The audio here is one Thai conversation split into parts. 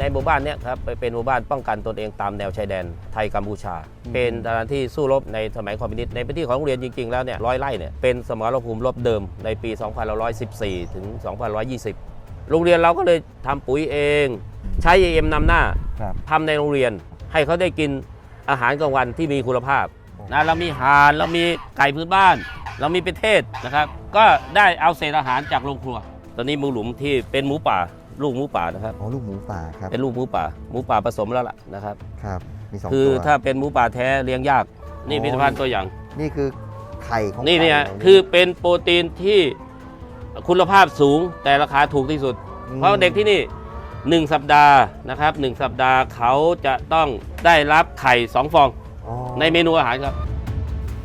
ในหมู่บ้านเนี่ยครับเป็นหมู่บ้านป้องกันตนเองตามแนวชายแดนไทยกัมพูชา เป็นสถานที่สู้รบในสมัยคอมมิวนิสต์ในพื้นที่ของโรงเรียนจริงๆแล้วเนี่ยร้อยไร่เนี่ยเป็นสมรภูมิรบเดิมในปี2514 ถึง2520 โรงเรียนเราก็เลยทำปุ๋ยเอง ใช้เอ็มนำหน้าครับทำในโรงเรียน ให้เขาได้กินอาหารกลางวันที่มีคุณภาพนะเรามีห่านเรามีไก่พื้นบ้าน เรามีเป็ดเทศนะครับ ก็ได้เอาเศษอาหารจากโรงครัว ตอนนี้หมูหลุมที่เป็นหมูป่า ลูกหมูป่านะครับอ๋อลูกหมูป่าครับเป็นลูกหมูป่าหมูป่าผสมแล้วล่ะนะครับครับมีสองคือตัวถ้าเป็นหมูป่าแท้เลี้ยงยากนี่อ๋อพิพิธภัณฑ์ตัวอย่าง นี่คือไข่ของนี่เนี่ยไก่ราคือเป็นโปรตีนที่คุณภาพสูงแต่ราคาถูกที่สุดอืมเพราะเด็กที่นี่1สัปดาห์นะครับหนึ่งสัปดาห์เขาจะต้องได้รับไข่2ฟองอ๋อในเมนูอาหารครับ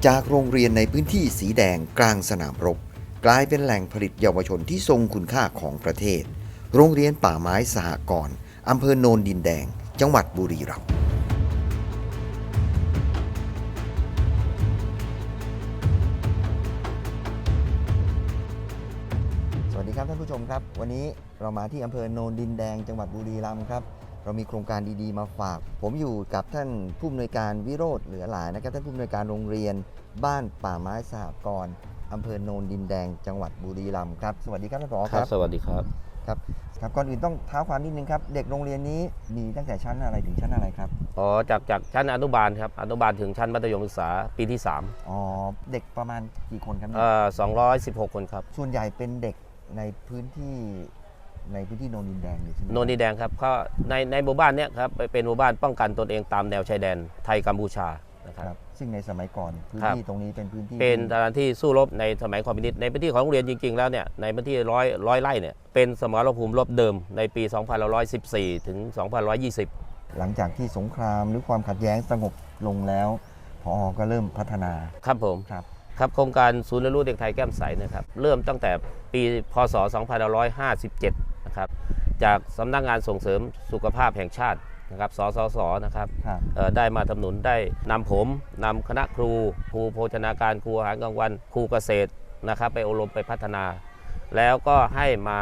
จากโรงเรียนในพื้นที่สีแดงกลางสนามรบ กลายเป็นแหล่งผลิตเยาวชนที่ทรงคุณค่าของประเทศ โรงเรียนป่าไม้สหกรณ์อำเภอโนนดินแดง จังหวัดบุรีรัมย์สวัสดีครับท่านผู้ชมครับ วันนี้เรามาที่อำเภอโนนดินแดง จังหวัดบุรีรัมย์ครับ เรามีโครงการดีๆมาฝาก ผมอยู่กับท่านผู้อำนวยการวิโรธเหลือหลายนะครับ ท่านผู้อำนวยการโรงเรียนบ้านป่าไม้สหกรณ์อำเภอโนนดินแดง จังหวัดบุรีรัมย์ครับ สวัสดีครับท่านผอคครัรับ บ สวัสดีครับ ครับครับก่อนอื่นต้องเท้าความนิดนึงครับ เด็กโรงเรียนนี้มีตั้งแต่ชั้นอะไรถึงชั้นอะไรครับอ๋อจากจากชั้นอนุบาลครับอนุบาลถึงชั้นมัธยมศึกษาปีที่3อ๋อเด็กประมาณกี่คนครับเนี่ยเอ่อ216 คนครับ ส่วนใหญ่เป็นเด็กในพื้นที่ในพื้นที่โนนดินแดงเลยใช่ไหมโนนดินแดงครับก็ในในหมู่บ้านเนี่ยครับเป็นหมู่บ้านป้องกันตนเองตามแนวชายแดนไทยกัมพูชา นะครับครับ ซึ่งในสมัยก่อนพื้นครับที่ตรงนี้เป็นพื้นที่ เป็นสถานที่สู้รบในสมัยคอมมิวนิสต์ในพื้นที่ของโรงเรียนจริงๆแล้วเนี่ยในพื้นที่ร้อยร้อยไร่เนี่ยเป็นสมรภูมิรบเดิมในปี2514 ถึง2520 หลังจากที่สงครามหรือความขัดแย้งสงบลงแล้วพอก็เริ่มพัฒนาครับผมครับครับโครงการศูนย์เรียนรู้เด็กไทยแก้มใสนะครับเริ่มตั้งแต่ปีพศ 2557 นะครับจากสำนักงานส่งเสริมสุขภาพแห่งชาติ นะครับสสสนะครับครับเอ่อได้มาทำหนุนได้นำผมนำคณะครู ครูโภชนาการครูอาหารกลางวัน ครูเกษตรนะครับ ไปอบรมไปพัฒนา แล้วก็ให้มา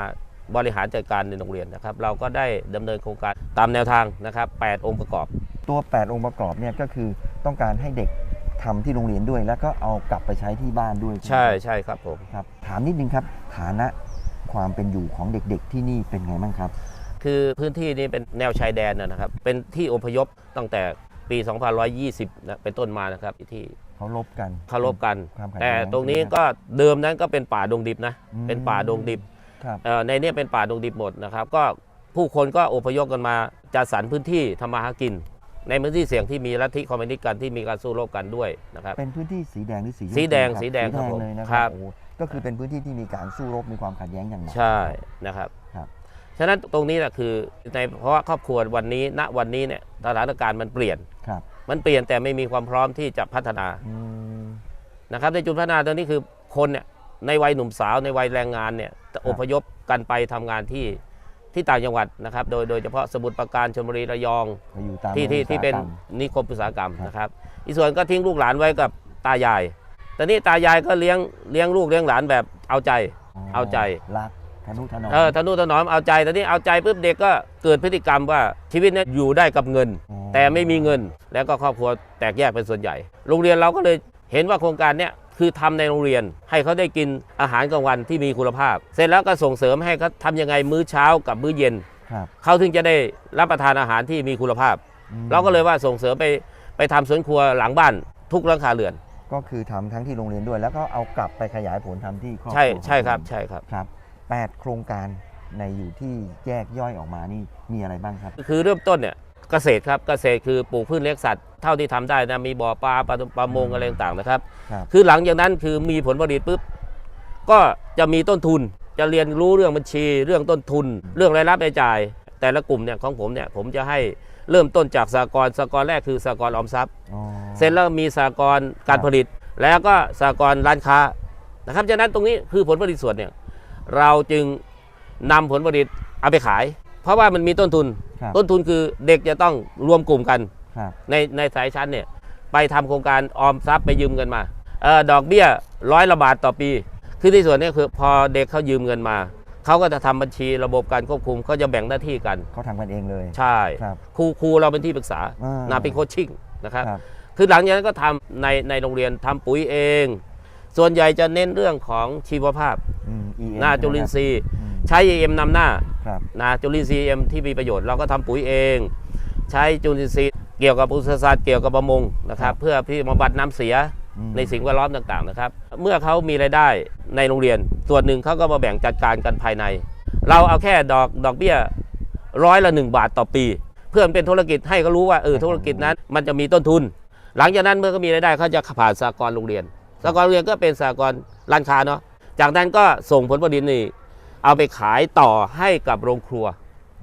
บริหารจัดการในโรงเรียนนะครับ เราก็ได้ดำเนินโครงการตามแนวทางนะครับ 8 องค์ประกอบ ตัว 8 องค์ประกอบเนี่ยก็คือต้องการให้เด็กทำที่โรงเรียนด้วย แล้วก็เอากลับไปใช้ที่บ้านด้วยใช่ใช่ครับผม ครับถามนิดนึงครับ ฐานะความเป็นอยู่ของเด็กๆที่นี่เป็นไงบ้างครับ คือพื้นที่นี้เป็นแนวชายแดนนะนะครับ เป็นที่อพยพตั้งแต่ปี2120นะเป็นต้นมานะครับที่เขาลบกันเคารพกัน ความขัดแต่แย้งตรงนี้ใช่ไหมก็เดิมนั้นก็เป็นป่าดงดิบนะ อืมเป็นป่าดงดิบครับ เอ่อในเนี้เป็นป่าดงดิบหมดนะครับ ก็ผู้คนก็อพยพกันมาจัดสรรพื้นที่ทำมาหากิน ในพื้นที่เสี่ยงที่มีลัทธิคอมมิวนิสต์กันที่มีการสู้รบกันด้วยนะครับ เป็นพื้นที่สีแดงหรือสีสีแดงครับสีแดงครับผมเลยนะคครัรับ บโอ้โหก็คือเป็นพื้นที่ที่มีการสู้รบมีความขัดแย้งอย่างหนักใช่นะครับครับ ฉะนั้นตรงนี้แหละคือในเพราะว่าครอบครัววันนี้ณวันนี้เนี่ยสถานการณ์มันเปลี่ยน ครับ มันเปลี่ยนแต่ไม่มีความพร้อมที่จะพัฒนาอืม นะครับในจุดพัฒนาตรงนี้คือคนเนี่ยในวัยหนุ่มสาวในวัยแรงงานเนี่ยจะอพยพกันไปทำงานที่ที่ต่างจังหวัดนะครับโดยโดยเฉพาะสมุทรปราการชลบุรีระยอง ไปอยู่ตามที่ที่อุตสาหที่เป็นกรรม นิคมอุตสาหกรรมครับ นะครับ อีกส่วนก็ทิ้งลูกหลานไว้กับตายาย แต่นี่ตายายก็เลี้ยงเลี้ยงลูกเลี้ยงหลานแบบเอาใจ เอาใจ รัก ทนุถนอมเออทนุถนอมเอาใจแต่นี่เอาใจปุ๊บเด็กก็เกิดพฤติกรรมว่าชีวิตเนี้อยู่ได้กับเงินอ๋อแต่ไม่มีเงินแล้วก็ครอบครัวแตกแยกเป็นส่วนใหญ่ โรงเรียนเราก็เลยเห็นว่าโครงการเนี้ยคือทำในโรงเรียนให้เขาได้กินอาหารกลางวันที่มีคุณภาพ เสร็จแล้วก็ส่งเสริมให้เขาทำยังไงมื้อเช้ากับมื้อเย็นครับเขาถึงจะได้รับประทานอาหารที่มีคุณภาพอืมเราก็เลยว่าส่งเสริมไปไปทำสวนครัวหลังบ้านทุกหลังคาเรือน ก็คือทำทั้งที่โรงเรียนด้วย แล้วก็เอากลับไปขยายผลทำที่ครอบครัวใช่ของใช่ครับตัวเองใช่ครับครับ แปดโครงการในอยู่ที่แยกย่อยออกมานี่มีอะไรบ้างครับ คือเริ่มต้นเนี่ยเกษตรครับเกษตรคือปลูกพืชเลี้ยงสัตว์เท่าที่ทำได้นะมีบ่อปลาปลาปลามงอะไรต่างๆนะครับครับ คือหลังจากนั้นคือมีผลผลิตปุ๊บก็จะมีต้นทุนจะเรียนรู้เรื่องบัญชี เรื่องต้นทุน เรื่องรายรับรายจ่าย แต่ละกลุ่มเนี่ยของผมเนี่ยผมจะให้เริ่มต้นจากสากลสากลแรกคือสากลออมทรัพย์อ๋อเสร็จแล้วมีสากลการผลิต แล้วก็สากลร้านค้านะครับฉะนั้นตรงนี้คือผลผลิตส่วนเนี่ย เราจึงนำผลผลิตเอาไปขาย เพราะว่ามันมีต้นทุนครับต้นทุนคือเด็กจะต้องรวมกลุ่มกันครับในในสายชั้นเนี่ยไปทำโครงการออมทรัพย์ไปยืมเงินมาเออดอกเบี้ยร้อยละบาทต่อปี คือในส่วนเนี้คือพอเด็กเขายืมเงินมาเขาก็จะทำบัญชีระบบการควบคุมเขาจะแบ่งหน้าที่กันเขาทำกันเองเลย ใช่ครับครูครูเราเป็นที่ปรึกษาอ่านาเป็นโคชชิ่งนะครับครับคือหลังจากนั้นก็ทำในในโรงเรียนทำปุ๋ยเอง ส่วนใหญ่จะเน้นเรื่องของชีวภาพอืม EM นาจุลินทรีย์ อืมใช้ EM นำหน้าครับนาจุลินทรีย์ EM ที่มีประโยชน์เราก็ทำปุ๋ยเอง ใช้จุลินทรีย์เกี่ยวกับอุตสาหกรรมเกี่ยวกับประมงนะครับ เพื่อที่บำบัดน้ำเสียอืม ในสิ่งแวดล้อมต่างๆนะครับ เมื่อเขามีรายได้ในโรงเรียน ส่วนหนึ่งเขาก็มาแบ่งจัดการกันภายใน เราเอาแค่ดอกดอกเบี้ยร้อยละหนึ่งบาทต่อปี เพื่อมันเป็นธุรกิจให้เขารู้ว่าเออธุรกิจนั้นมันจะมีต้นทุน หลังจากนั้นเมื่อเขามีรายได้เขาจะผ่านสากลโรงเรียน สากลโรงเรียนก็เป็นสากลร้านค้าเนาะจากนั้นก็ส่งผลผลิตนี่เอาไปขายต่อให้กับโรงครัว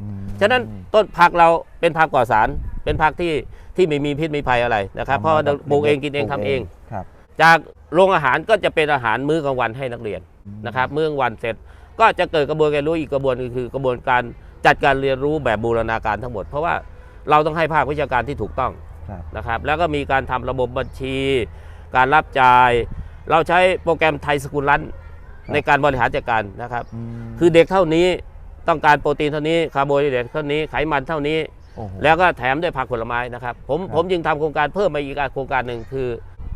อืมฉะนั้นต้นผักเราเป็นผักปลอดสาร เป็นผักที่ที่ไม่มีพิษมีภัยอะไรนะครับ เพราะว่าปลูกเองกินเองทำเองครับ จากโรงอาหารก็จะเป็นอาหารมื้อกลางวันให้นักเรียนนะครับ มื้อกลางวันเสร็จก็จะเกิดกระบวนการเรียนรู้อีกกระบวนคือกระบวนการจัดการเรียนรู้แบบบูรณาการทั้งหมด เพราะว่าเราต้องให้ภาควิชาการที่ถูกต้องครับนะครับ แล้วก็มีการทำระบบบัญชี การรับจ่าย เราใช้โปรแกรมไทยสกุลรันในการบริหารจัดการนะครับมคือเด็กเท่านี้ต้องการโปรตีนเท่านี้คาร์โบไฮเดรตเท่านี้ไขมันเท่านี้โอ้โหแล้วก็แถมด้วยผักผลไม้นะครับ ผมครับผมจึงทำโครงการเพิ่มมาอีกโครงการหนึ่งคือ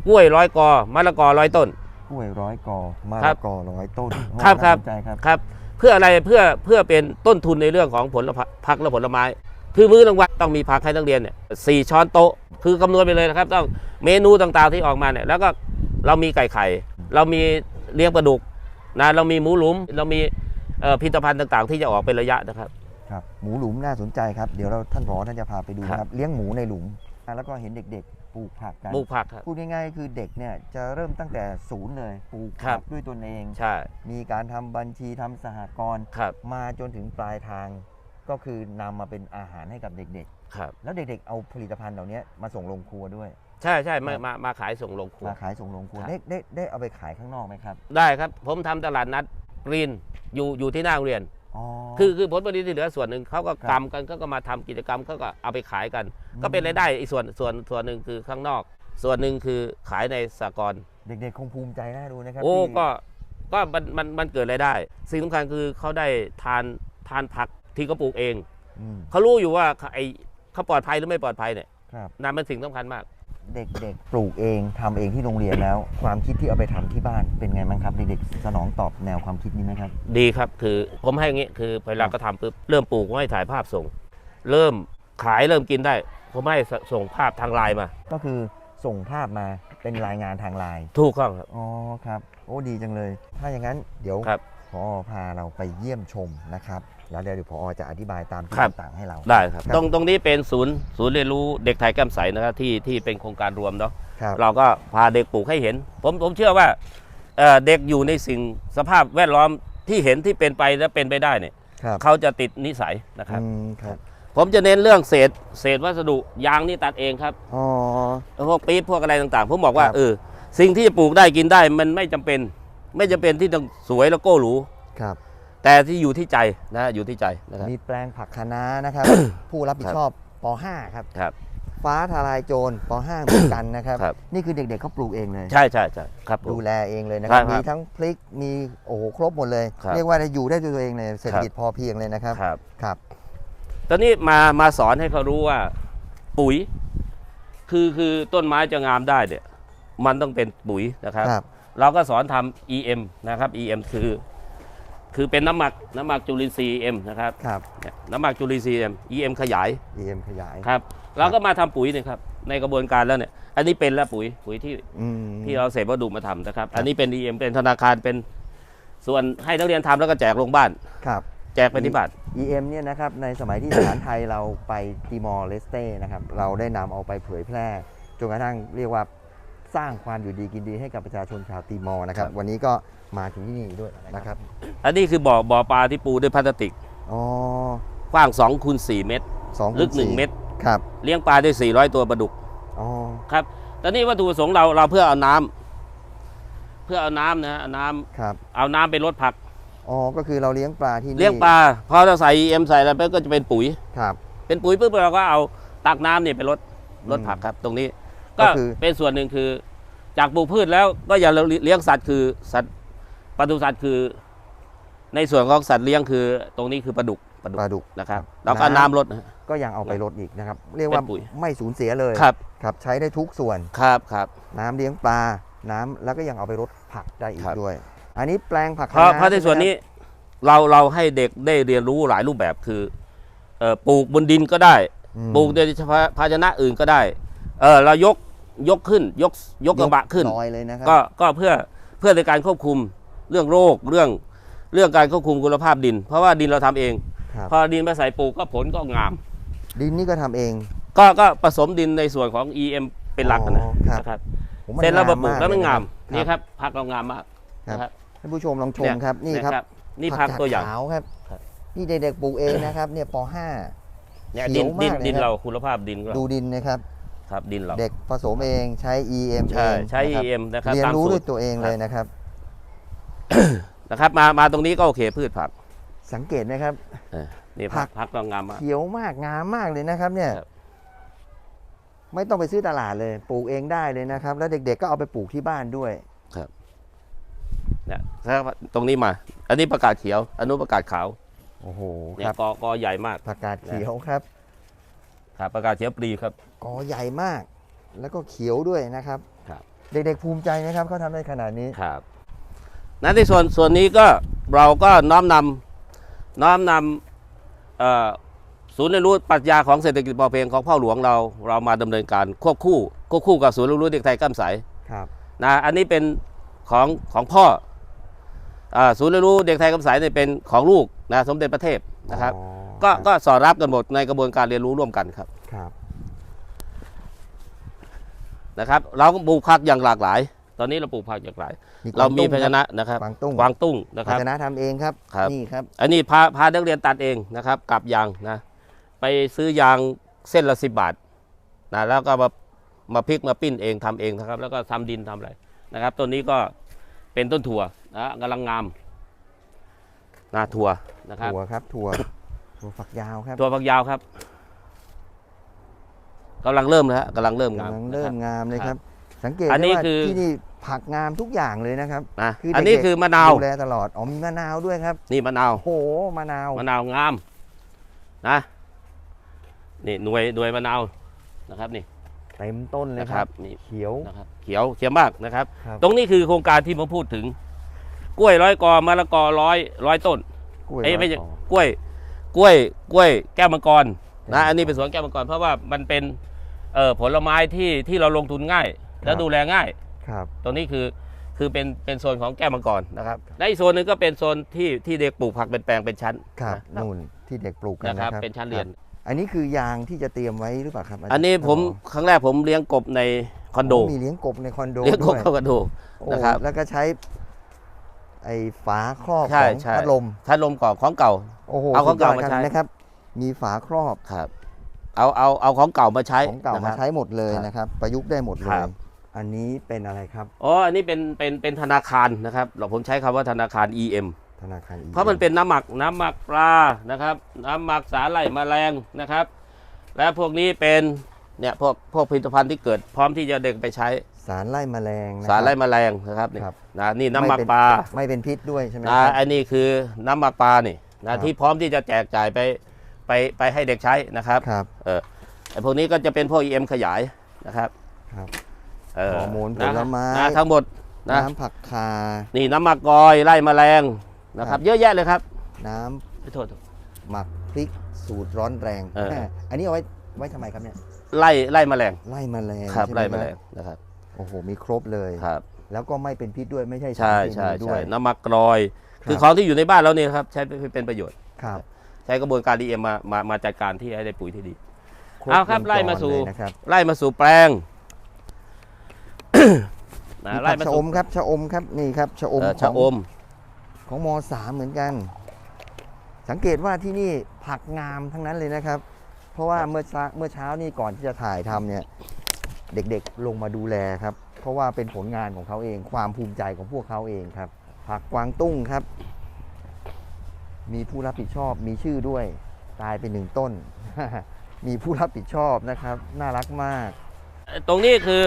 กล้วยร้อยกอมะละกอร้อยต้นกล้วยร้อยกอมะครัละบกอร้อยต้นโอ้ครับครับน่าสนใจครับครับ เพื่ออะไรเพื่อเพื่อเป็นต้นทุนในเรื่องของผลผักและผลไม้ คือมื้อกลางวันต้องมีผักให้นักเรียนเนี่ยสี่ช้อนโต๊ะ คือคำนวณไปเลยนะครับ ต้องเมนูต่างๆที่ออกมาเนี่ยแล้วก็เรามีไก่ไข่ เรามีเลี้ยงปลาดุกนะเรามีหมูหลุม เรามีเอ่อผลิตภัณฑ์ต่างๆ ที่จะออกเป็นระยะนะครับครับหมูหลุมน่าสนใจครับเดี๋ยวเราท่านผอท่านจะพาไปดูครับนะครับเลี้ยงหมูในหลุมอะแล้วก็เห็นเด็กๆปลูกผักกันปลูกผักครับพูดง่ายๆคือเด็กเนี่ยจะเริ่มตั้งแต่ศูนย์เลยปลูกครัผับกด้วยตนเองใช่มีการทำบัญชีทำสหกรณ์ครับมาจนถึงปลายทาง ก็คือนำมาเป็นอาหารให้กับเด็กครับ ๆ แล้วเด็กๆเอาผลิตภัณฑ์เหล่านี้มาส่งโรงครัวด้วย ใช่ใช่มาครับมามาขายส่งโรงครัว มาขายส่งโรงครัวครับ ได้ได้ได้เอาไปขายข้างนอกไหมครับได้ครับ ผมทำตลาดนัดกรีนอยู่อยู่ที่หน้าโรงเรียน อ๋อ คือคือผลผลิตที่เหลือส่วนหนึ่งเขาก็ครับกำกันเขาก็มาทำกิจกรรมเขาก็เอาไปขายกัน อืม ก็เป็นรายได้อีกส่วนส่วนส่วนหนึ่งคือข้างนอก ส่วนหนึ่งคือขายในสากลเด็กๆคงภูมิใจน่าดูนะครับโอ้ที่ก็ก็มันมันมันเกิดรายได้ สิ่งสำคัญคือเขาได้ทานทานผัก ที่เขาปลูกเอง อืมเขารู้อยู่ว่าไอเขาปลอดภัยหรือไม่ปลอดภัยเนี่ยครับ นั่นเป็นสิ่งสำคัญมาก เด็กๆ ปลูกเองทำเองที่โรงเรียนแล้ว ความคิดที่เอาไปทำที่บ้านเป็นไงบ้างครับเด็กๆสนองตอบแนวความคิดนี้ไหมครับ ดีครับคือผมให้อย่างงี้คือเวลาก็ทำปุ๊บเริ่มปลูกผมให้ถ่ายภาพส่ง เริ่มขายเริ่มกินได้ ผมให้ส่งภาพทางไลน์มา ก็คือส่งภาพมาเป็นรายงานทางไลน์ถูกต้องครับ อ๋อครับ โอ้ดีจังเลย ถ้าอย่างนั้นเดี๋ยวครับ พอพาเราไปเยี่ยมชมนะครับ แล้วเดี๋ยวพอจะอธิบายตามที่ครับ ต่างๆให้เรา ได้ครับ ครับ ตรงตรงนี้เป็นศูนย์ศูนย์เรียนรู้เด็กไทยแก้มใสนะครับที่ที่เป็นโครงการรวมเนาะ ครับเราก็พาเด็กปลูกให้เห็น ผมผมเชื่อว่าเอ่อเด็กอยู่ในสิ่งสภาพแวดล้อมที่เห็นที่เป็นไปและเป็นไปได้เนี่ยครับเขาจะติดนิสัยนะครับ อืมครับผมจะเน้นเรื่องเศษเศษวัสดุยางนี่ตัดเองครับอ๋อ พวกปี๊บพวกอะไรต่างๆ ผมบอกว่าครับ เออสิ่งที่จะปลูกได้กินได้มันไม่จำเป็น ไม่จำเป็นที่ต้องสวยแล้วโก้หรู ครับ แต่ที่อยู่ที่ใจนะอยู่ที่ใจนะครับ มีแปลงผักคะน้านะครับ ผู้รับผิดชอบป .5 ครับครับ ฟ้าทลายโจรป .5 เหมือนกันนะครับ ครับ นี่คือเด็กๆเขาปลูกเองเลย ใช่ใช่ใช่ครับผม ดูแลเองเลยนะครับครับมีทั้งพริกมีโอ้โหครบหมดเลย ครับเรียกว่าอยู่ได้ด้วยตัวเองเลยเศรษฐกิจพอเพียงเลยนะครับ ครับ ครับ ตอนนี้มามาสอนให้เขารู้ว่าปุ๋ย คือคือต้นไม้จะงามได้เนี่ย มันต้องเป็นปุ๋ยนะครับ ครับ เราก็สอนทำ EM นะครับ EM คือ คือเป็นน้ำหมักน้ำหมักจุลินทรีย์ EM นะครับครับเนี่ยน้ำหมักจุลินทรีย์ EM EM ขยาย EM ขยาย ครับเราก็มาทำปุ๋ยเนยครับในกระบวนการแล้วเนี่ยอันนี้เป็นแล้วปุ๋ยปุ๋ยที่อืม ที่เราเสพวัสดุมาทำนะครับ อันนี้เป็น EM เป็นธนาคารเป็น ส่วนให้นักเรียนทำแล้วก็แจกลงบ้าน ครับ แจกไปที่บ้าน EM เนี่ยนะครับในสมัยที่ทหารไทยเราไปติมอร์เลสเต้นะครับเราได้นำเอาไปเผยแพร่จนกระทั่งเรียกว่าสร้างความอยู่ดีกินดีให้กับประชาชนชาวติมอร์นะครับครับวันนี้ก็ มาถึงที่นี่ด้วยนะครับอันนี้คือบ่อบ่อปลาที่ปูด้วยพลาสติกอ๋อกว้าง2คูณ4เมตรสองลึกคูณสี่1เมตรครับ เลี้ยงปลาได้400 ตัวปลาดุกอ๋อครับตอนนี้วัตถุประสงค์เราเราเพื่อเอาน้ำเพื่อเอาน้ำนะฮะเอาน้ำครับเอาน้ำไปลดผักอ๋อก็คือเราเลี้ยงปลาที่นี่เลี้ยงปลาพอเราใส่ EM ใส่อะไรไปก็จะเป็นปุ๋ยครับ เป็นปุ๋ยปุ๊บเราก็เอาตักน้ำเนี่ยไปลดลดผักครับ ตรงนี้ ก็ก็คือเป็นส่วนหนึ่งคือ จากปลูกพืชแล้วก็อย่าเลี้ยงสัตว์คือสัตว์ ปศุสัตว์คือ ในส่วนของสัตว์เลี้ยงคือ ตรงนี้คือปลาดุกปลาดุกปลาดุก นะครับครับ แล้วก็น้ำน้ำลดนะฮะก็ยังเอาไปลดอีกนะครับ เรียกว่าเป็นปุ๋ย ไม่สูญเสียเลยครับ ครับ ใช้ได้ทุกส่วน ครับครับ น้ำเลี้ยงปลา น้ำแล้วก็ยังเอาไปรดผักได้อีคกรับ ด้วย อันนี้แปลงผักเพราะคณเพราะในส่วนนี้เราเราให้เด็กได้เรียนรู้หลายรูปแบบคือเอ่อปลูกบนดินก็ได้ อืมปลูกในภาชนะอื่นก็ได้ เออเรายกยกขึ้นยกยกกระบะขึ้น ลอยเลยนะครัก็ก็เพื่อเพื่อในการควบคุม เรื่องโรคเรื่องเรื่องการควบคุมคุณภาพดิน เพราะว่าดินเราทำเองครับพอดินมาใส่ปลูกก็ผลก็งาม ดินนี่ก็ทำเอง ก็ก็ผสมดินในส่วนของ EM เป็นหลักนะอ๋อครับนะครับผมว่าเสร็จแล้วมาปลูกงแล้วมันงามเลยนี่นะครับผักเรางามมากครับนะครับท่านผู้ชมลองชมเนี่ยครับนี่ครับะนี่ผักตัวอย่างขาวครับครับ นี่เด็กๆปลูกเองนะครับ เนี่ยปเนี่ยเขีดิยนวมากดินเลยครับดินเราคุณภาพดินเรา .5 ดูดินนะครับครับดินเราเด็กผสมเองใช้ EM ใช่เองใช้นะครับ EM นะครับเรียนตามรู้สูด้วยตรตัวเองเลยนะครับ นะครับ มามาตรงนี้ก็โอเคพืชผักสังเกตนะครับ เออนี่ผัผักกผักเรางามมาก เขียวมากงามมากเลยนะครับ เนี่ย ครับ ไม่ต้องไปซื้อตลาดเลย ปลูกเองได้เลยนะครับ แล้วเด็กๆก็เอาไปปลูกที่บ้านด้วย เนี่ยครับตรงนี้มา อันนี้ประกาศเขียว อันนู้นประกาศขาวโอ้โหเนี่คยรับกอกอใหญ่มากผักกาดเขียวครับ ครับประกาศเขียวปลีครับ กอใหญ่มาก แล้วก็เขียวด้วยนะครับ ครับ เด็กๆภูมิใจนะครับเขาทำได้ขนาดนี้ ครับ นั้นในส่วนส่วนนี้ก็เราก็น้อมนำน้อมนำเอ่อศูนย์เรียนรู้ปรัชญาของเศรษฐกิจพอเพียงของพ่อหลวงเราเรามาดำเนินการควบคู่ควบคู่กับศูนย์เรียนรู้เด็กไทยก้ามใสครับนะอันนี้เป็นของของพ่ออ่าศูนย์เรียนรู้เด็กไทยก้ามใสเนี่ยเป็นของลูกนะสมเด็จพระเทพนะครับอ๋อก็ก็สอดรับกันหมดในกระบวนการเรียนรู้ร่วมกันครับครับนะครับ เราก็ปลูกผักอย่างหลากหลาย ตอนนี้เราปลูกผักอย่างหลากหลายเรามีภาชนะนะครับกวางตุ้งกวางตุ้งนะคภารับชนะทำเองครับครับนี่ครับอันนี้พาพานักเรียนตัดเองนะครับกับยางนะไปซื้อยางเส้นละสิบบาทนะแล้วก็มามาพลิกมาปิ้นเองทำเองนะครับ แล้วก็ทำดินทำอะไรนะครับต้นนี้ก็เป็นต้นถั่วนะกำลังงามนะถั่วนะครับถั่วครับถั่วถั่วฝักยาวครับถั่วฝักยาวครับกำลังเริ่มนะฮะกำลังเริ่มงามกำลังเริ่มนะคบงามเลยคครัรับบ สังเกตอันนี้ได้ว่าคือที่นี่ผักงามทุกอย่างเลยนะครับนะคืออันนี้เด็กๆคือมะนาวดูแลตลอดอ๋อมีมะนาวด้วยครับนี่มะนาวโอ้โหมะนาวมะนาวงามนะนี่หน่วยหน่วยมะนาวนะครับนี่ เต็มต้นเลยนะคครัรับบนี่ เขียว นะครับเขียวเขียวมากนะครับ ครับ ตรงนี้คือโครงการที่ผมพูดถึง กล้วยร้อยกอมะละกอร้อยร้อยต้น กล้วยเอ้ยร้อยไม่ใช่ต่อกล้วยกล้วยกล้วยแก้วมังกรแก้วมังกรนะอันนี้เป็นสวนแก้วมังกรเพราะว่ามันเป็นเอ่อผลไม้ที่ที่เราลงทุนง่าย และครับดูแลง่ายครับตรงนี้คือคือเป็นเป็นโซนของแก้วมังกรนะครับและอีกโซนหนึ่งก็เป็นโซนที่ที่เด็กปลูกผักเป็นแปลงเป็นชั้นครับนะนู่นที่เด็กปลูกกันนะนะคครัรับบเป็นชั้นเรียนครับอันนี้คือยางที่จะเตรียมไว้หรือเปล่าครับ อันนี้ผมอ๋อครั้งแรกผมเลี้ยงกบในคอนโดมีเลี้ยงกบในคอนโดเลี้ยงกด้บวยเข้ากระโดโอ้นะครับแล้วก็ใช้ไอ้ฝาครอบใช่ของใช่พัดลมถ้าลมก่อของเก่าโอ้โหเอาของเก่าสุดยดมาใช้นะครับ มีฝาครอบครับ เอาเอาเอาของเก่ามาใช้ของเก่านะคมารับใช้หมดเลยครับนะครับ ประยุกต์ได้หมดเลครัยบ อันนี้เป็นอะไรครับอ๋ออันนี้เป็นเป็นเป็นธนาคารนะครับเราผมใช้คำว่าธนาคาร EM ธนาคาร EM เพราะมันเป็นน้ำหมักน้ำหมักปลานะครับ น้ำหมักสาหร่ายแมลงนะครับ และพวกนี้เป็นเนี่ยพวกพวกผลิตภัณฑ์ที่เกิดพร้อมที่จะเด็กไปใช้ สารไล่แมลงนะคบสาหร่ายแมลงนะครับนี่ครับนะนี่น้ำหมักปลาไม่เป็นพิษด้วยใช่ไหมคนะรับอันนี้คือน้ำหมักปลานี่ครันะบที่พร้อมที่จะแจกจ่ายไปไปไปให้เด็กใช้นะครับครับเออไอพวกนี้ก็จะเป็นพวก EM ขยายนะครับครับเออ ฮอร์โมนผนะลไม้นะทั้งหมดนะน้ำผักคา นี่น้ำหมักกอยไล่แมลงนะคครัรับบเยอะแยะเลยครับ น้ำขอโทษหมักพริกสูตรร้อนแรงเอออันนี้เอาไว้ไว้ทำไมครับเนี่ยไล่ไล่แมลงไล่แมลงครับใช่หไล่แมลคงรับนะครับโอ้โหมีครบเลยครับ แล้วก็ไม่เป็นพิษด้วยไม่ใช่ใช่สารเคใช่มีด้ใช่วยน้ำหมักกรอยครับคือของที่อยู่ในบ้านเราเนี่ยครับใช้เป็นประโยชน์ครับ ใช้กระบวนการ EM มามามาจัดการที่ให้ได้ปุ๋ยที่ดีครบเอาครับวงจไล่มาสู่เลยนะครับไล่มาสู่แปลง นะมีไล่ผักมาชะอสู่มครับชะอมครับนี่ครับชะอมเอ่อขชะองอมของมสามเหมือนกัน สังเกตว่าที่นี่ผักงามทั้งนั้นเลยนะครับ เพราะว่าเมื่อเช้าเมื่อเช้านี่ก่อนที่จะถ่ายทำเนี่ย เด็กๆลงมาดูแลครับ เพราะว่าเป็นผลงานของเขาเอง ความภูมิใจของพวกเขาเองครับ ผักกวางตุ้งครับ มีผู้รับผิดชอบมีชื่อด้วย ตายเป็นหนึ่งต้น มีผู้รับผิดชอบนะครับ น่ารักมาก ตรงนี้คือ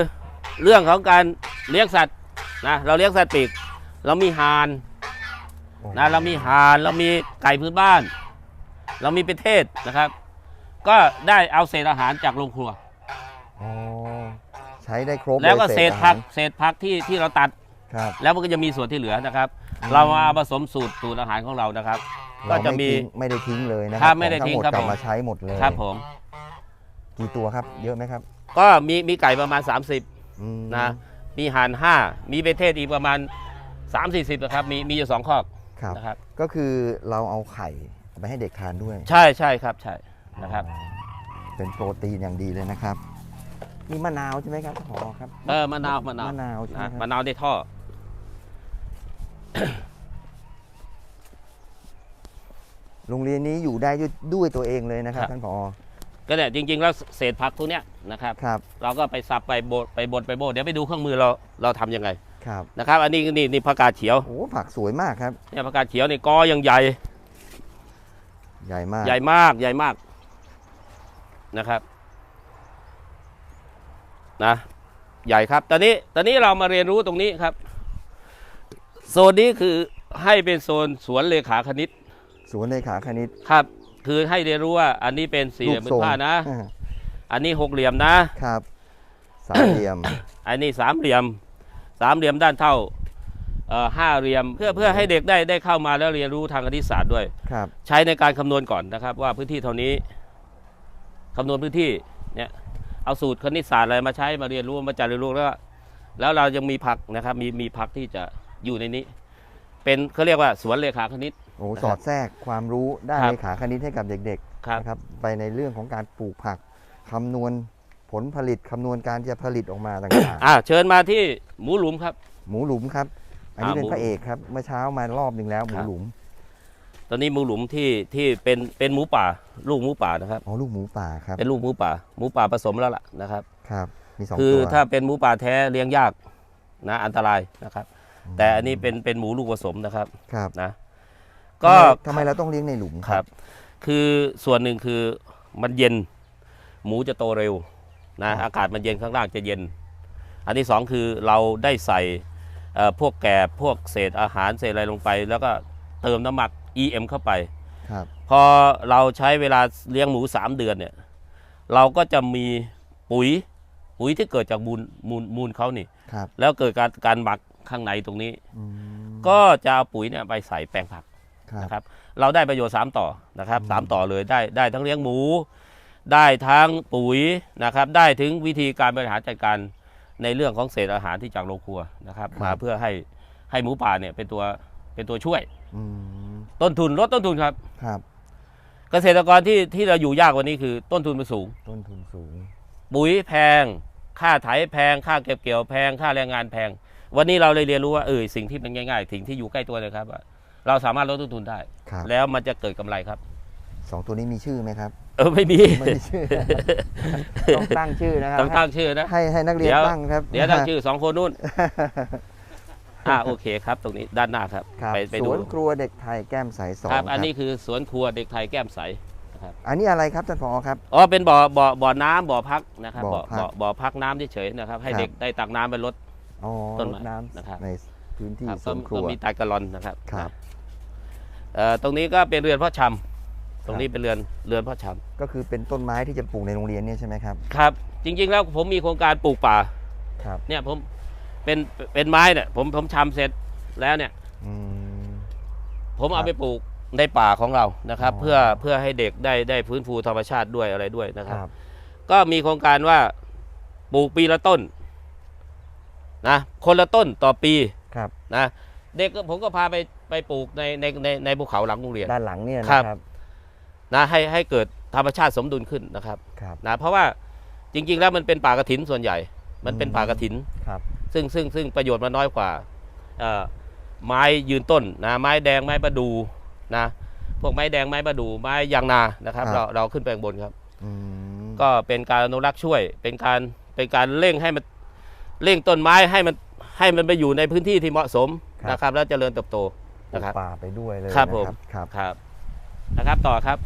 เรื่องของการเลี้ยงสัตว์นะเราเลี้ยงสัตว์ปีก เรามีห่านโอ้นะเรามีห่านเรามีไก่พื้นบ้าน เรามีเป็นเทศนะครับ ก็ได้เอาเศษอาหารจากโรงครัวอ๋อใช้ได้ครบแล้วก็ยเศษผักอาหารเศษผักที่ที่เราตัดครับแล้วมันก็จะมีส่วนที่เหลือนะครับอืมเรามาผสมสูตรสูตรอาหารของเรานะครับ ก็เราจะมีไม่ทิ้งไม่ได้ทิ้งเลยนะคครัรับไม่ได้ของทิ้งทั้งหมดครับกลับผมมาใช้หมดเลยครับผม กี่ตัวครับ เยอะไหมครับ ก็มีมีไก่ประมาณ 30อืม นะมีห่าน5มีเบเทศอีกประมาณ 3 4 0นะครับมีมีอยู่สองคอกครับ นะครับ ก็คือเราเอาไข่ไปให้เด็กทานด้วยใช่ใช่ครับใช่นะครับอ๋อเป็นโปรตีนอย่างดีเลยนะครับ มีมะนาวใช่ไหมครับขอครับเออมะนาวมะนาวมะนาวใช่ไหมนะครับมะนาวในท่อ โรงเรียนนี้อยู่ได้ด้วยด้วยตัวเองเลยนะครับครับ ท่านผอ ก็เนี่ยจริงๆแล้วเศษผักพวกเนี้ยนะครับ ครับเราก็ไปสับไปบดไปบดไปโบดเดี๋ยวไปดูเครื่องมือเราเราทำยังไงครับนะครับ อันนี้นี่นี่ผักกาดเขียวโอ้ผักสวยมากครับ เนี่ยผักกาดเขียวนี่กอยังใหญ่ใหญ่มาก ใหญ่มากใหญ่มากนะครับนะใหญ่ครับ ตอนนี้ตอนนี้เรามาเรียนรู้ตรงนี้ครับ โซนนี้คือให้เป็นโซนสวนเลขาคณิต สวนเลขาคณิตครับ คือให้เรียนรู้ว่าอันนี้เป็นสี่เหลี่ยมเป็นผ้านะ อ่าอันนี้หกเหลี่ยมนะ ครับสามเหลี่ยม อันนี้สามเหลี่ยมสามเหลี่ยมด้านเท่าเอ่อห้าเหลี่ยม เพื่อเพื่อให้เด็กได้ได้เข้ามาแล้วเรียนรู้ทางคณิตศาสตร์ด้วย ครับ ใช้ในการคำนวณก่อนนะครับ ว่าพื้นที่เท่านี้คำนวณพื้นที่เนี่ยเอาสูตรคณิตศาสตร์อะไรมาใช้มาเรียนรู้มาจัดเรียนรู้แล้วก็แล้วเรายังมีผักนะครับมีมีผักที่จะอยู่ในนี้ เป็นเขาเรียกว่าสวนเลขาคณิต โอ้นะครับสอดแทรกความรู้ด้านครับเลขาคณิตให้กับเด็กครับๆนะครับไปในเรื่องของการปลูกผักคำนวณผลผลิตคำนวณการจะผลิตออกมาต่างอ่าเชิญมาที่หมูหลุมครับๆหมูหลุมครับ อันนี้อ่าเป็นหมูพระเอกครับเมื่อเช้ามารอบหนึ่งแล้วหมูครับหลุม ตอนนี้หมูหลุมที่ที่เป็นเป็นหมูป่า ลูกหมูป่านะครับอ๋อลูกหมูป่าครับเป็นลูกหมูป่า หมูป่าผสมแล้วล่ะนะครับครับมีสองคือตัวถ้าเป็นหมูป่าแท้เลี้ยงยากนะอันตรายนะครับ แต่อันนี้เป็นเป็นหมูลูกผสมนะครับครับนะ ก็ทำไมทำไมเราต้องเลี้ยงในหลุมครับ คือส่วนหนึ่งคือมันเย็น หมูจะโตเร็วนะอากาศมันเย็นข้างล่างจะเย็น อันที่สองคือเราได้ใส่เอ่อพวกแกบพวกเศษอาหารเศษอะไรลงไป แล้วก็เติมน้ำหมัก EM เข้าไปครับพอเราใช้เวลาเลี้ยงหมู3เดือนเนี่ย เราก็จะมีปุ๋ยปุ๋ยที่เกิดจากมูลมูลมูลเขานี่ครับแล้วเกิดการการหมักข้างในตรงนี้อืมก็จะเอาปุ๋ยเนี่ยไปใส่แปลงผักครับ นะครับเราได้ประโยชน์ 3 ต่อนะครับสามต่อเลยได้ได้ทั้งเลี้ยงหมู ได้ทั้งปุ๋ยนะครับได้ถึงวิธีการบริหารจัดการในเรื่องของเศษอาหารที่จากโรงครัวนะครับมาเพื่อให้ให้หมูป่าเนี่ยเป็นตัวเป็นตัวช่วยอืมต้นทุนลดต้นทุนครับครับ เกษตรกรที่ที่เราอยู่ยากกวันนี้คือต้นทุนมันสูง ต้นทุนสูง ปุ๋ยแพง ค่าไถแพง ค่าเก็บเกี่ยวแพง ค่าแรงงานแพง วันนี้เราเลยเรียนรู้ว่าเออสิ่งที่เป็นง่ายๆสิ่งที่อยู่ใกล้ตัวเลยครับว่า เราสามารถลดต้นทุนได้ ครับ แล้วมันจะเกิดกำไรครับ สองตัวนี้มีชื่อไหมครับ เออไม่มี ไม่มีชื่อ ต้องตั้งชื่อนะครัต้องตั้งชื่อนะ ให้ให้นักเรียนเดี๋ยว ตั้งครับ เดี๋ยวตั้งชื่อสองคนนู่น อ่าโอเคครับ ตรงนี้ด้านหน้าครับ ครับไปไปสดูวนครัวเด็กไทยแก้มใสสองครับคอันรับนี้คือสวนครัวเด็กไทยแก้มใส อันนี้อะไรครับท่านผอครับ อ๋อเป็นบ่อบ่อบ่อน้ำบ่อพักนะครับบ่บ่ออพักบ่อบ่อพักน้ำเฉยๆนะครับ ให้ครับ เด็กได้ตักน้ำไปลด อ๋อต้นรไม้ดน้นะครับำในพื้นที่ครับสก็วนครัก็ว มีตากะลอนนะครับครับเอ่อ ตรงนี้ก็เป็นเรือนพ่อชำตรงนี้เป็นเรือนเรือนพ่อชก็คือเป็นต้นไม้ที่จะปลูกในโรงเรียนเนี่ยใช่ไหมครับำครับ จริง ๆ แล้วผมมีโครงการปลูกป่าครับเนี่ยผมเป็นเป็นไม้เนี่ยผมผมชำเสร็จแล้วเนี่ยอืมผมเอาครับไปปลูกในป่าของเรานะครับอ๋อเพื่อเพื่อให้เด็กได้ได้ฟื้นฟูธรรมชาติด้วยอะไรด้วยนะคครับรับ ก็มีโครงการว่าปลูกปีละต้นนะคนละต้นต่อปีครับนะเด็กก็ผมก็พาไป ไปปลูกในในในในภูเขาหลังโรงเรียน ด้านหลังเนี่ยนะครับ นะให้ให้เกิดธรรมชาติสมดุลขึ้นนะครับครับ นะเพราะว่าจริง ๆ แล้วมันเป็นป่ากระถินส่วนใหญ่ มันเป็นอืมป่ากระถิน ครับ ซึ่งซึ่งซึ่งประโยชน์มันน้อยกว่าเอ่อไม้ยืนต้นนะไม้แดงไม้ประดูนะพวกไม้แดงไม้ประดูไม้ยางนานะครับ เราเราขึ้นไปข้างบนครับ อืมก็เป็นการอนุรักษ์ช่วย เป็นการเป็นการเร่งให้มันเร่งต้นไม้ให้มันให้มันไปอยู่ในพื้นที่ที่เหมาะสมนะครับ แล้วเจริญเติบโต ปลูนะกครับ ป่าไปด้วยเลยครับนะผมครับ ครับนะครับต่อครับ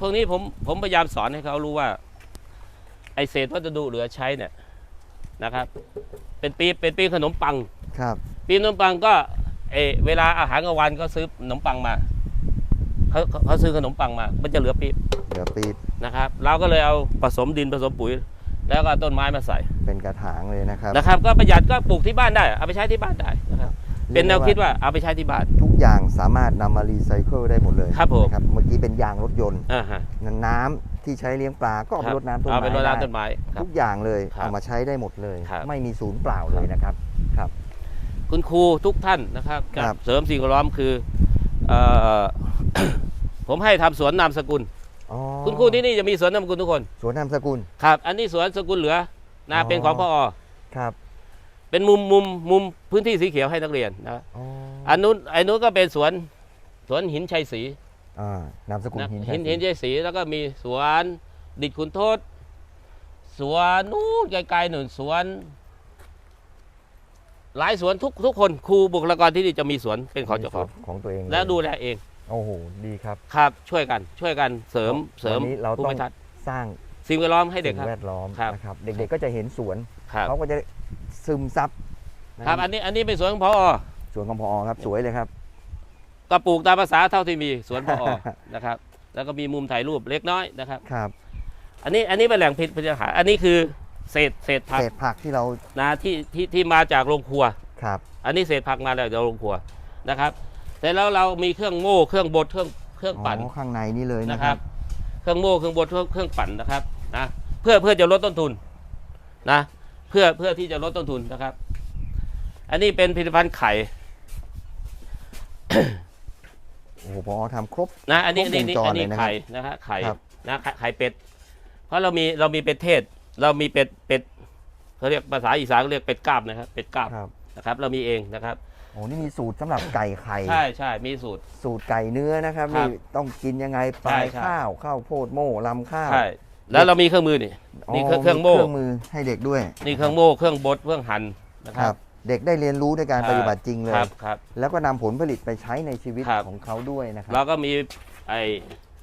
พวกนี้ผมผมพยายามสอนให้เขารู้ว่า ไอเศษวัสดุเหลือใช้เนี่ยนะครับ เป็นปีบเป็นปีบขนมปัง ครับ ปีบขนมปังก็เออเวลาอาหารกลางวันก็ซื้อขนมปังมาเขาเขาเขาซื้อขนมปังมา มันจะเหลือปีบเดี๋ยวปีดนะครับ เราก็เลยเอาผสมดินผสมปุ๋ย แล้วก็เอาต้นไม้มาใส่ เป็นกระถางเลยนะครับ นะครับ ก็ประหยัดก็ปลูกที่บ้านได้ เอาไปใช้ที่บ้านได้นะครับ เป็นแนวคิดว่าเอาไปใช้ที่บ้าน ทุกอย่างสามารถนำมารีไซเคิลได้หมดเลยครับผม นะเมื่อกี้เป็นยางรถยนต์ อ่าฮะ น้ำที่ใช้เลี้ยงปลาก็เอาไปรดน้ำต้นเอาไม้ไปรดได้น้ำต้นไม้ครับ ทุกอย่างเลยครับเอามาใช้ได้หมดเลย ครับ ไม่มีศูนย์เปล่าเลยนะครับ ครับ คุณครูทุกท่านนะครับครับเสริมสิ่งแวดล้อมคือเอ่อ ผมให้ทำสวนนามสกุลอ๋อ คุณครูที่นี่จะมีสวนนามสกุลทุกคนสวนนามสกุลครับ อันนี้สวนสกุลเหลือนะอ๋อเป็นของพอครับ เป็นมุมมุมมุมพื้นที่สีเขียวให้นักเรียนนะอ๋ออันนู้นอันนู้นก็เป็นสวนสวนหินชัยศรีอ่านามสกุลนะหินหินชัยศรีหินชัยศรีแล้วก็มีสวนดิดขุนทศสวนนู้นไกลๆหนุนสวน หลายสวนทุกทุกคนครูบุคลากรที่นี่จะมีสวนเป็นของเจ้าของของตัวเองเยแล้วดูแลเอง โอ้โหดีครับ ครับช่วยกันช่วยกันเสริมเสริมวันนี้เราภูต้อง มิทัศน์สร้างสิ่งแวดล้อมให้เด็กสิ่ครับงแวดล้อมครับ นะครับ เด็กๆก็จะเห็นสวนครับเขาก็จะซึมซับนะครับอันนี้อันนี้เป็นสวนของพอสวนของพอครับสวยเลยครับ ก็ปลูกตามภาษาเท่าที่มีสวนพอ นะครับ แล้วก็มีมุมถ่ายรูปเล็กน้อยนะครับ ครับอันนี้อันนี้เป็นแหล่งพิษพิษอาหารอันนี้คือเศษเศษผักเศษผักที่เรานะที่ที่ที่มาจากโรงครัว ครับ อันนี้เศษผักมาจากโรงครัวนะครับ แต่แล้วเรามีเครื่องโม่เครื่องบดเครื่องเครื่องปั่นอ๋อข้างในนี่เลยนะนะคครัรับบเครื่องโม่เครื่องบดเครื่องเครื่องปั่นนะครับนะเพื่อเพื่อจะลดต้นทุนนะเพื่อเพื่อที่จะลดต้นทุนนะครับ อันนี้เป็นผลิตภัณฑ์ไข่โอ้โหพอทำครบนะอันนี้ครอับนนี้วงจรอันนี้เลยนะครับไข่นะฮะไข่ครับนะไข่ไข่เป็ด เพราะเรามีเรามีเป็ดเทศ เรามีเป็ดเป็ดเขาเรียกภาษาอีสานเขาเรียกเป็ดกาบนะครับ เป็ดกาบครับนะครับ เรามีเองนะครับ โอ้นี่มีสูตรสำหรับไก่ไข่ ใช่ใช่มีสูตร สูตรไก่เนื้อนะครับครันี่บต้องกินยังไงปลายใช่ข้าวข้าวโพดโม่ลำข้าวใช่แล้วเรามีเครื่องมือนี่นี่เครื่องเครื่องโม่เครื่องมือให้เด็กด้วยนี่เครื่องโม่เครื่องบดเครื่องหั่นนะคครัรับ บ เด็กได้เรียนรู้ในการใช่ ปฏิบัติจริงเลย ครับครับ แล้วก็นำผลผลิตไปใช้ในชีวิตครับ ของเขาด้วยนะครับเราก็มีไอ้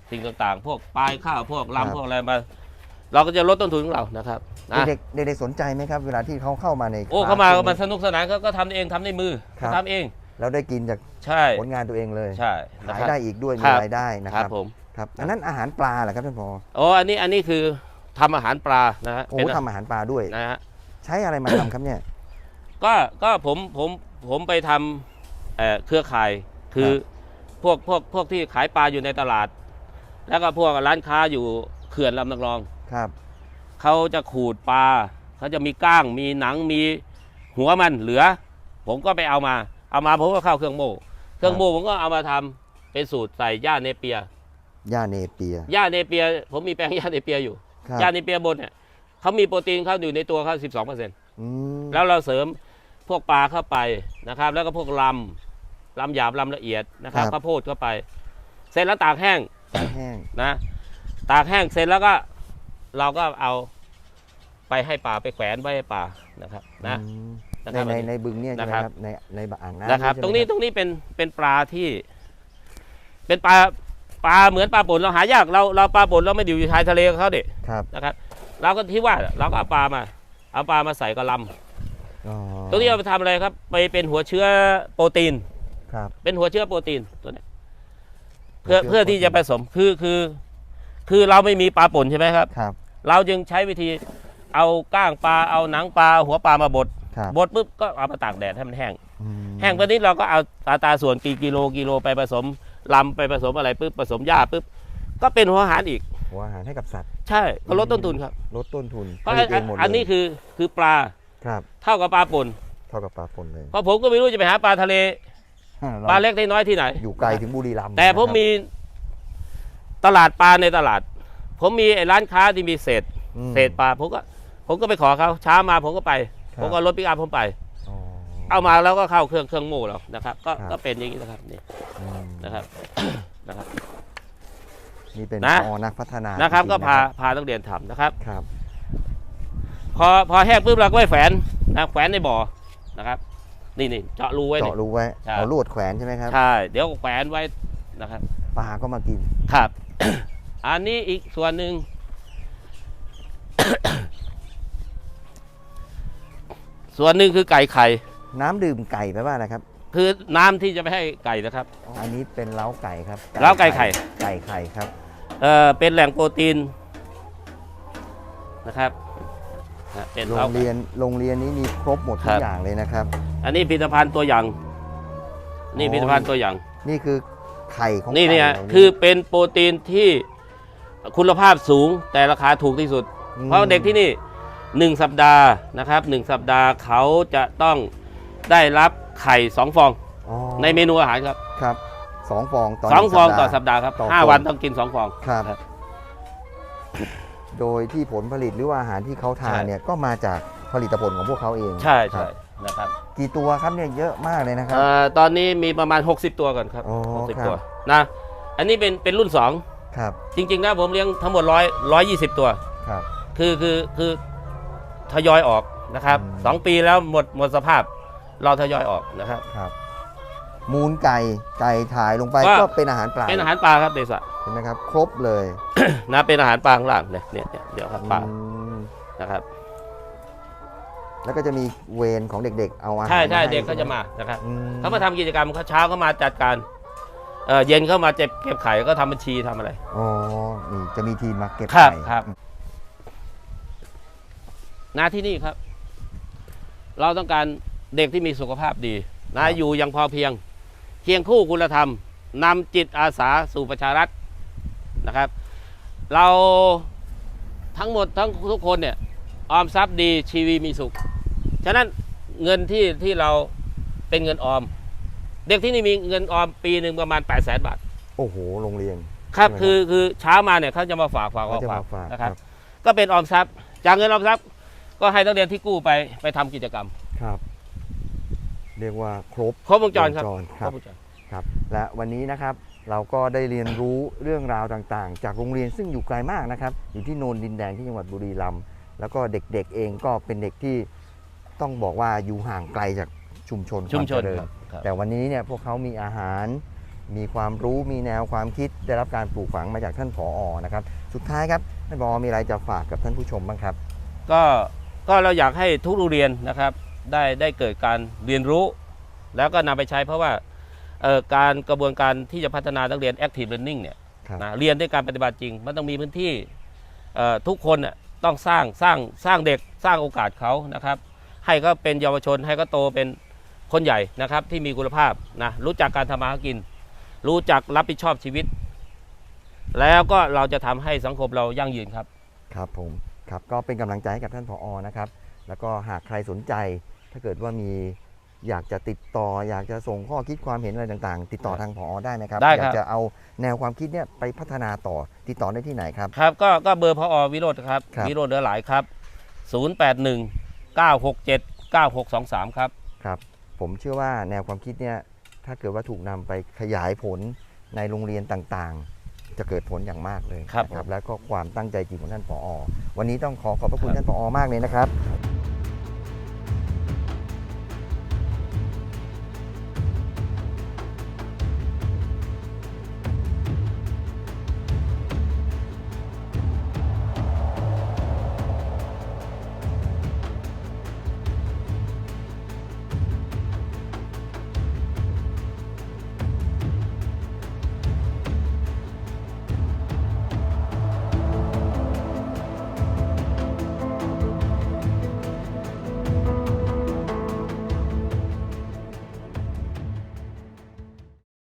สิ่งต่างๆ พวกปลายข้าวพวกครับ ลำพวกอะไรมา เราก็จะลดต้นทุนของเรานะครับ นะเด็กๆเด็กๆสนใจไหมครับ เวลาที่เขาเข้ามาในโอ้คลสเข้ามาพวกมันนี้สนุกสนานเขาก็ทำเองทำในมือครับ ทำเอง แล้วได้กินจากใช่ผลงานตัวเองเลยใช่นะขายครับ ได้อีกด้วยคมีรับ รายได้นะคครัรับบผมครับอันนั้นอาหารปลาเหรอครับท่านพอโอ้อันนี้อันนี้คือทำอาหารปลานะฮะโอ้เป็นทำอาหารปลาด้วย นะฮะใช้อะไรมาทำครับเนี่ย ก็ก็ผมผมผมไปทำเอ่อเครือข่ายคือพวกพวกพวกที่ขายปลาอยู่ในตลาด แล้วก็พวกร้านค้าอยู่เขื่อนลำนางรอง ครับ เขาจะขูดปลาเขาจะมีก้าง มีหนังมีหัวมันเหลือ ผมก็ไปเอามา เอามาผมก็เข้าเครื่องโม่เครื่องโม่ผมก็เอามาทำเป็นสูตรใส่หญ้าเนเปียย่าเนเปียหญ้าเนเปีย ผมมีแปลงหญ้าเนเปียอยู่ครับหญ้าเนเปียบนเนี่ยเขามีโปรตีนเขาอยู่ในตัวเขา12เปอร์เซ็นต์อืมแล้วเราเสริมพวกปลาเข้าไปนะครับ แล้วก็พวกลำลำหยาบลำละเอียดนะครับข้าวโพดเข้าไป เสร็จแล้วตากแห้งปลาแห้งนะ ตากแห้งเสร็จแล้วก็เราก็เอา ไปให้ปลาไปแขวนไว้ให้ปลานะครับนะอืมนะในครับในในบึงเนี่ยใช่ไหมนะครับครับในในอ่างน้ำนะครับใช่ไหมตรงนี้ตรงนี้เป็นเป็นปลาที่ เป็นปลาปลาเหมือนปลาป่นเราหายากเราเราปลาป่นเราไม่ได้อยู่ชายทะเลกับเขาเด็ครับนะครับ เราก็ที่ว่าเราก็เอาปลามา เอาปลามาใส่กระลอ๋อำตรงนี้เอาไปทำอะไรครับ ไปเป็นหัวเชื้อโปรตีนครับ เป็นหัวเชื้อโปรตีนตัวเนี้ยเพื่อเพื่อที่จะผสมคือคือ คือเราไม่มีปลาป่นใช่ไหมครับครับ เราจึงใช้วิธี เอาก้างปลาเอาหนังปลาหัวปลามาบดครับบดปุ๊บก็เอามาตากแดดให้มันแห้ง อืมแห้งไปนิดเราก็เอาตาตาส่วนกี่กิโลกิโลไปผสมลำไปผสมอะไรปุ๊บผสมหญ้าปุ๊บก็เป็นหัวอาหารอีก หัวอาหารให้กับสัตว์ ใช่ก็ลดต้นทุนครับลดต้นทุนเพราะผลิตเองหมดเลยอันนี้คือคือปลาครับ เท่ากับปลาป่นเท่ากับปลาปนเลย เพราะผมก็ไม่รู้จะไปหาปลาทะเลปลาเล็กได้น้อยที่ไหน อยู่ไกลถึงบุรีรัมย์แต่ผมนะครับมีตลาดปลาในตลาด ผมมีไอ้ร้านค้าที่มีเศษ อืมเศษปลาผมก็ ผมก็ไปขอเขาเช้ามาผมก็ไป ครับ ผมก็รถปิกอัพผมไป อ๋อ เอามาแล้วก็เข้าเครื่องเครื่องโม่แล้วนะครับ ก็ครับ ก็เป็นอย่างนี้นะครับนี่อืมนะครับ นะครับ นี่เป็นนะ พอนักพัฒนานะครับ จงๆก็พานะพานักเรียนทำนะครับ ครับ พอพอแห้งปุ๊บเราก็ไปแฝนนะแขวนในบ่อนะครับ นี่นี่เจาะรูไว้นี่ เจาะรูไว้ใช่เอาลวดแขวนใช่ไหมครับ ใช่เดี๋ยวแขวนไว้นะครับ ปลาก็มากิน ครับ อันนี้อีกส่วนหนึ่ง ส่วนหนึ่งคือไก่ไข่ น้ำดื่มไก่แปลว่าอะไรครับ คือน้ำที่จะไปให้ไก่นะครับ อันนี้เป็นเล้าไก่ครับเล้าไก่ไข่ ไก่ไข่ครับ เอ่อเป็นแหล่งโปรตีนนะครับนะเป็นโรเล้างเรียนโรงเรียนนี้มีครบหมดทุครักบ อย่างเลยนะครับ อันนี้ผลิตภัณฑ์ตัวอย่าง นี่อ๋อผลิตภัณฑ์ตัวอย่าง นี่คือไข่ของนี่เนี่ยไก่คือเป็นโปรตีนที่คุณภาพสูงแต่ราคาถูกที่สุดมเพราะเด็กที่นี่ หนึ่งสัปดาห์นะครับหนึ่งสัปดาห์เขาจะต้องได้รับไข่สองฟองอ๋อในเมนูอาหารครับครับสองฟองต่อสองหนึ่ฟองต่อดาห์สัปดาห์ครับต่อห้าคนวันต้องกินสองฟองครับครับ โดยที่ผลผลิตหรือว่าอาหารที่เขาทานใช่เนี่ยก็มาจากผลิตผลของพวกเขาเอง ใช่ครัใช่บนะครับ กี่ตัวครับเนี่ยเยอะมากเลยนะครับเอ่อตอนนี้มีประมาณ 60 ตัวก่อนครับอ๋อ60ครับตัวนะอันนี้เป็นเป็นรุ่นครับ2จริงๆนะผมเลี้ยงทั้งหมดร้อยร้อยยี่สิบตัวครับคือคือคือ ทยอยออกนะครับอืม สองปีแล้วหมดหมดสภาพ เราทยอยออกนะครับ ครับ มูลไก่ไก่ถ่ายลงไปว่า ก็เป็นอาหารปลาเป็นอาหารปลาครับเดสะ เห็นไหมครับ ครบเลยนะเป็นอาหารปลาข้างล่างเนี่ยเนี่ยเนี่ยเดี๋ยวครับปลาอืมนะครับ แล้วก็จะมีเวรของเด็กๆ เอาอาหารใช่ใช่มาห้เด็กก็ใช่ไหจะมานะครับอืเขามาทำกิจกรรมเขาเช้าเขามาจัดการเอ่อเย็นเขามาเจ็บเก็บไข่ก็ทำบัญชีทำอะไร อ๋อนี่จะมีทีมมาเก็บครับไข่ครับ นะที่นี่ครับ เราต้องการเด็กที่มีสุขภาพดีนะอยู่อยังพอเพียง เคียงคู่คุณธรรมนำจิตอาสาสู่ประชารัฐนะครับ เราทั้งหมดทั้งทุกคนเนี่ยออมทรัพย์ดีชีวีมีสุข ฉะนั้นเงินที่ที่เราเป็นเงินออม เด็กที่นี่มีเงินออมปีหนึ่งประมาณ8 0 0 0 0 0บาท โอ้โหโรงเรียนครับใช่ไหมครับคือคือเช้ามาเนี่ยเขาจะมาฝากฝากเขาจะฝามาฝากนะครับครับ ก็เป็นออมทรัพย์ จากเงินออมทรัพย์ ก็ให้นักเรียนที่กู้ไปไปทำกิจกรรม ครับ เรียกว่าครบครบวงจรครับวงจครับวงจรครับ และวันนี้นะครับเราก็ได้เรียนรู้เรื่องราวต่างๆ จากโรงเรียนซึ่งอยู่ไกลมากนะครับ อยู่ที่โนนดินแดงที่จังหวัดบุรีรัมย์แล้วก็เด็กๆเองก็เป็นเด็กที่ต้องบอกว่าอยู่ห่างไกลจากชุมชนชุมชนความเจริญครับครับแต่วันนี้เนี่ยพวกเขามีอาหาร มีความรู้มีแนวความคิดได้รับการปลูกฝังมาจากท่านผออนะครับ สุดท้ายครับท่านผอมีอะไรจะฝากกับท่านผู้ชมบ้างครับ ก็ ก็เราอยากให้ทุกโรงเรียนนะครับได้ได้เกิดการเรียนรู้ แล้วก็นำไปใช้เพราะว่าเอ่อการกระบวนการที่จะพัฒนานักเรียน active learning เนี่ยครับนะเรียนด้วยการปฏิบัติจริง มันต้องมีพื้นที่เอ่อทุกคนน่ะต้องสร้างสร้างสร้างเด็กสร้างโอกาสเขานะครับ ให้เขาเป็นเยาวชนให้เขาโตเป็นคนใหญ่นะครับที่มีคุณภาพนะรู้จักการทำมาหากิน รู้จักรับผิดชอบชีวิต แล้วก็เราจะทำให้สังคมเรายั่งยืนครับ ครับผม ครับก็เป็นกำลังใจให้กับท่านผออนะครับ แล้วก็หากใครสนใจ ถ้าเกิดว่ามีอยากจะติดต่อ อยากจะส่งข้อคิดความเห็นอะไรต่างๆ ติดต่อทางผอได้นะครับได้อครับยากจะเอาแนวความคิดเนี่ยไปพัฒนาต่อติดต่อได้ที่ไหนครับ ครับก็ก็เบอร์พอวิโรธครับครับ วิโรธเหลือหลายครับ 081 967 9623 ครับ ครับผมเชื่อว่าแนวความคิดเนี่ยถ้าเกิดว่าถูกนำไปขยายผลในโรงเรียนต่างๆ จะเกิดผลอย่างมากเลยครับนะแล้วก็ความตั้งใจจริงของท่านผอ วันนี้ต้องขอขอบพระคุณท่านผอมากเลยนะครับ